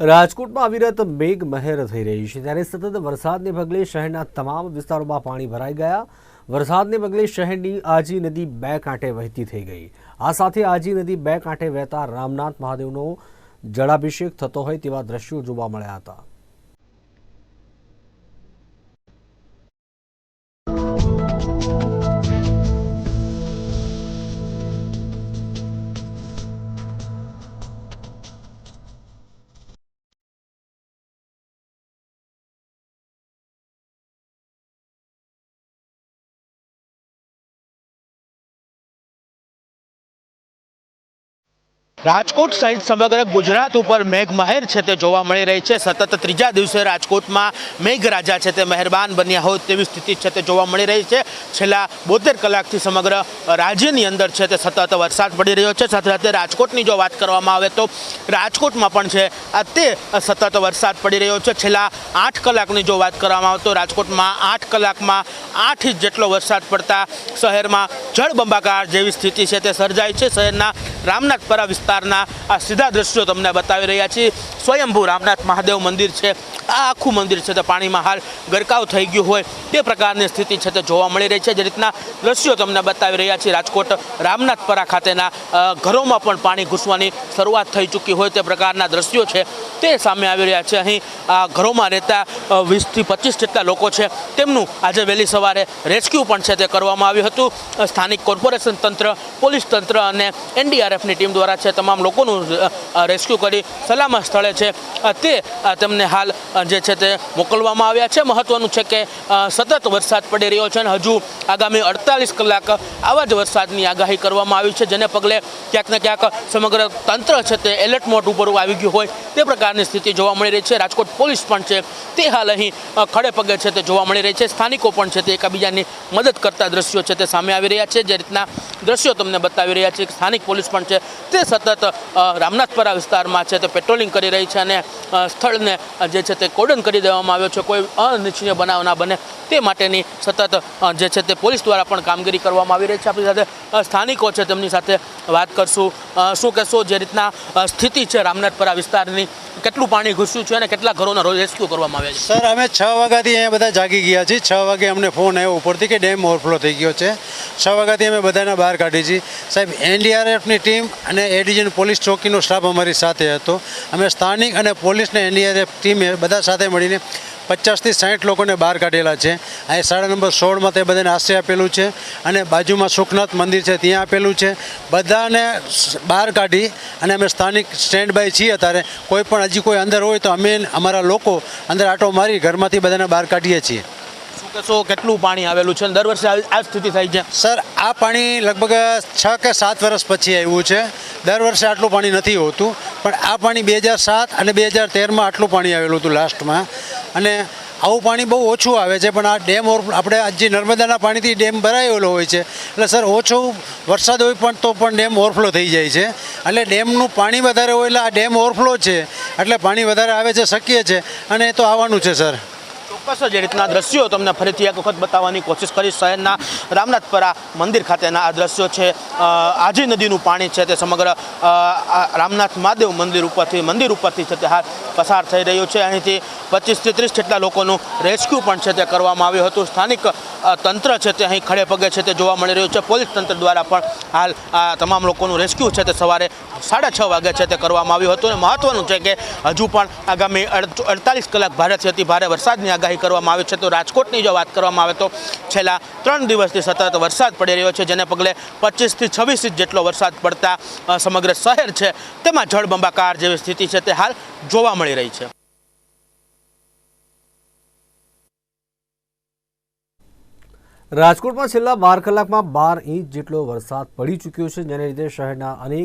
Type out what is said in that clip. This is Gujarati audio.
રાજકોટમાં અવિરત મેઘ મહેર થઈ રહી છે. ત્યારે સતત વરસાદને પગલે શહેરના તમામ વિસ્તારોમાં પાણી ભરાઈ ગયા. વરસાદને પગલે શહેરની આજી નદી બે કાંઠે વહેતી થઈ ગઈ. આ સાથે આજી નદી બે કાંઠે વહેતા રામનાથ મહાદેવનો જળાભિષેક થતો હોય તેવા દ્રશ્યો જોવા મળ્યા હતા. રાજકોટ સહિત સમગ્ર ગુજરાત ઉપર મેઘમહેર છે તે જોવા મળી રહી છે. સતત ત્રીજા દિવસે રાજકોટમાં મેઘરાજા છે તે મહેરબાન બન્યા હોય તેવી સ્થિતિ છે તે જોવા મળી રહી છે. છેલ્લા બોતેર કલાકથી સમગ્ર રાજ્યની અંદર છે તે સતત વરસાદ પડી રહ્યો છે. સાથે સાથે રાજકોટની જો વાત કરવામાં આવે તો રાજકોટમાં પણ છે આ તે સતત વરસાદ પડી રહ્યો છે. છેલ્લા આઠ કલાકની જો વાત કરવામાં આવે તો રાજકોટમાં આઠ કલાકમાં આઠ ઇંચ જેટલો વરસાદ પડતા શહેરમાં જળબંબાકાર જેવી સ્થિતિ છે તે સર્જાઈ છે. શહેરના રામનાથપરા વિસ્તારના આ સીધા દ્રશ્યો તમને બતાવી રહ્યા છીએ. સ્વયંભૂ રામનાથ મહાદેવ મંદિર છે. આ આખું મંદિર છે તે પાણીમાં હાલ ગરકાવ થઈ ગયું હોય તે પ્રકારની સ્થિતિ છે તે જોવા મળી રહી છે. જે રીતના દ્રશ્યો તમને બતાવી રહ્યા છે રાજકોટ રામનાથપરા ખાતેના ઘરોમાં પણ પાણી ઘૂસવાની શરૂઆત થઈ ચૂકી હોય તે પ્રકારના દ્રશ્યો છે તે સામે આવી રહ્યા છે. અહીં આ ઘરોમાં રહેતા વીસથી પચીસ જેટલા લોકો છે. તેમનું આજે વહેલી સવારે રેસ્ક્યુ પણ છે તે કરવામાં આવ્યું હતું. સ્થાનિક કોર્પોરેશન તંત્ર, પોલીસ તંત્ર અને એનડીઆરએફની ટીમ દ્વારા છે તમામ લોકોનું રેસ્ક્યુ કરી સલામત સ્થળે છે. તે તેમને હાલ જે છે તે મોકલવામાં આવ્યા છે. મહત્વનું છે કે સતત વરસાદ પડી રહ્યો છે અને હજુ આગામી અડતાલીસ કલાક આવા જ વરસાદની આગાહી કરવામાં આવી છે, જેને પગલે ક્યાંક ને ક્યાંક સમગ્ર તંત્ર છે તે એલર્ટ મોડ ઉપર આવી ગયું હોય તે પ્રકારની સ્થિતિ જોવા મળી રહી છે. રાજકોટ પોલીસ પણ છે તે હાલ અહીં ખડે પગે છે તે જોવા મળી રહી છે. સ્થાનિકો પણ છે તે એકબીજાની મદદ કરતા દ્રશ્યો છે તે સામે આવી રહ્યા છે. જે રીતના દ્રશ્યો તમને બતાવી રહ્યા છે સ્થાનિક પોલીસ પણ છે તે સતત રામનાથપરા વિસ્તારમાં છે તે પેટ્રોલિંગ કરી રહી છે અને સ્થળને જે છે તે કોર્ડન કરી દેવામાં આવ્યો છે. કોઈ અનિચ્છનીય બનાવ ના બને તે માટેની સતત જે છે તે પોલીસ દ્વારા પણ કામગીરી કરવામાં આવી રહી છે. આપણી સાથે સ્થાનિકો છે તેમની સાથે વાત કરશું. શું કહેશો જે રીતના સ્થિતિ છે રામનાથપરા વિસ્તારની? કેટલું પાણી ઘૂસ્યું છે અને કેટલા ઘરોના રોજ રેસ્ક્યુ કરવામાં આવ્યા છે? સર, અમે છ વાગ્યાથી અહીંયા બધા જાગી ગયા છીએ. છ વાગે અમને ફોન આવ્યો ઉપરથી કે ડેમ ઓવરફ્લો થઈ ગયો છે. છ વાગ્યાથી અમે બધાને બહાર કાઢી છીએ. સાહેબ, એનડીઆરએફની ટીમ અને એ પોલીસ ચોકીનો સ્ટાફ અમારી સાથે હતો. અમે સ્થાનિક અને પોલીસને એનડીઆરએફ ટીમે બધા સાથે મળીને પચાસથી સાઠ લોકોને બહાર કાઢેલા છે. અહીં શાળા નંબર સોળમાં તે બધાને આશ્રય આપેલું છે અને બાજુમાં સુખનાથ મંદિર છે ત્યાં આપેલું છે. બધાને બહાર કાઢી અને અમે સ્થાનિક સ્ટેન્ડ બાય છીએ અત્યારે. કોઈ પણ હજી કોઈ અંદર હોય તો અમે અમારા લોકો અંદર આટો મારી ઘરમાંથી બધાને બહાર કાઢીએ છીએ. શું કેટલું પાણી આવેલું છે? દર વર્ષે આ સ્થિતિ થાય છે? સર આ પાણી લગભગ છ કે સાત વર્ષ પછી આવ્યું છે. દર વર્ષે આટલું પાણી નથી હોતું. પણ આ પાણી બે હજાર સાત અને બે હજાર તેરમાં આટલું પાણી આવેલું હતું લાસ્ટમાં. અને આવું પાણી બહુ ઓછું આવે છે, પણ આ ડેમ ઓર આપણે આજે નર્મદાના પાણીથી ડેમ ભરાયેલો હોય છે. એટલે સર, ઓછો વરસાદ હોય પણ તો પણ ડેમ ઓવરફ્લો થઈ જાય છે. એટલે ડેમનું પાણી વધારે હોય એટલે આ ડેમ ઓવરફ્લો છે. એટલે પાણી વધારે આવે છે, શક્ય છે. અને એ તો આવવાનું છે, સર. ચોક્કસ જે રીતના દ્રશ્યો તમને ફરીથી એક વખત બતાવવાની કોશિશ કરીશ. શહેરના રામનાથપરા મંદિર ખાતેના આ દ્રશ્યો છે. આજી નદીનું પાણી છે તે સમગ્ર રામનાથ મહાદેવ મંદિર ઉપરથી મંદિર ઉપરથી છે તે હાલ પસાર થઈ રહ્યું છે. અહીંથી પચીસથી ત્રીસ જેટલા લોકોનું રેસ્ક્યુ પણ છે તે કરવામાં આવ્યું હતું. સ્થાનિક તંત્ર છે તે અહીં ખડે પગે છે તે જોવા મળી રહ્યું છે. પોલીસ તંત્ર દ્વારા પણ હાલ આ તમામ લોકોનું રેસ્ક્યુ છે તે સવારે સાડા છ વાગે છે તે કરવામાં આવ્યું હતું. અને મહત્વનું છે કે હજુ પણ આગામી અડ- અડતાલીસ કલાક ભારેથી અતિ ભારે વરસાદની આગાહી કરવામાં આવી છે. તો રાજકોટની જો વાત કરવામાં આવે તો છેલ્લા ત્રણ દિવસથી સતત વરસાદ પડી રહ્યો છે, જેને પગલે પચીસથી છવ્વીસ ઇંચ જેટલો વરસાદ પડતા સમગ્ર શહેર છે, તેમાં જળબંબાકાર જેવી સ્થિતિ છે, તે હાલ જોવા મળી રહી છે. રાજકોટમાં છેલ્લા બાર કલાકમાં બાર ઇંચ જેટલો વરસાદ પડી ચૂક્યો છે, જેને લીધે શહેરના અનેક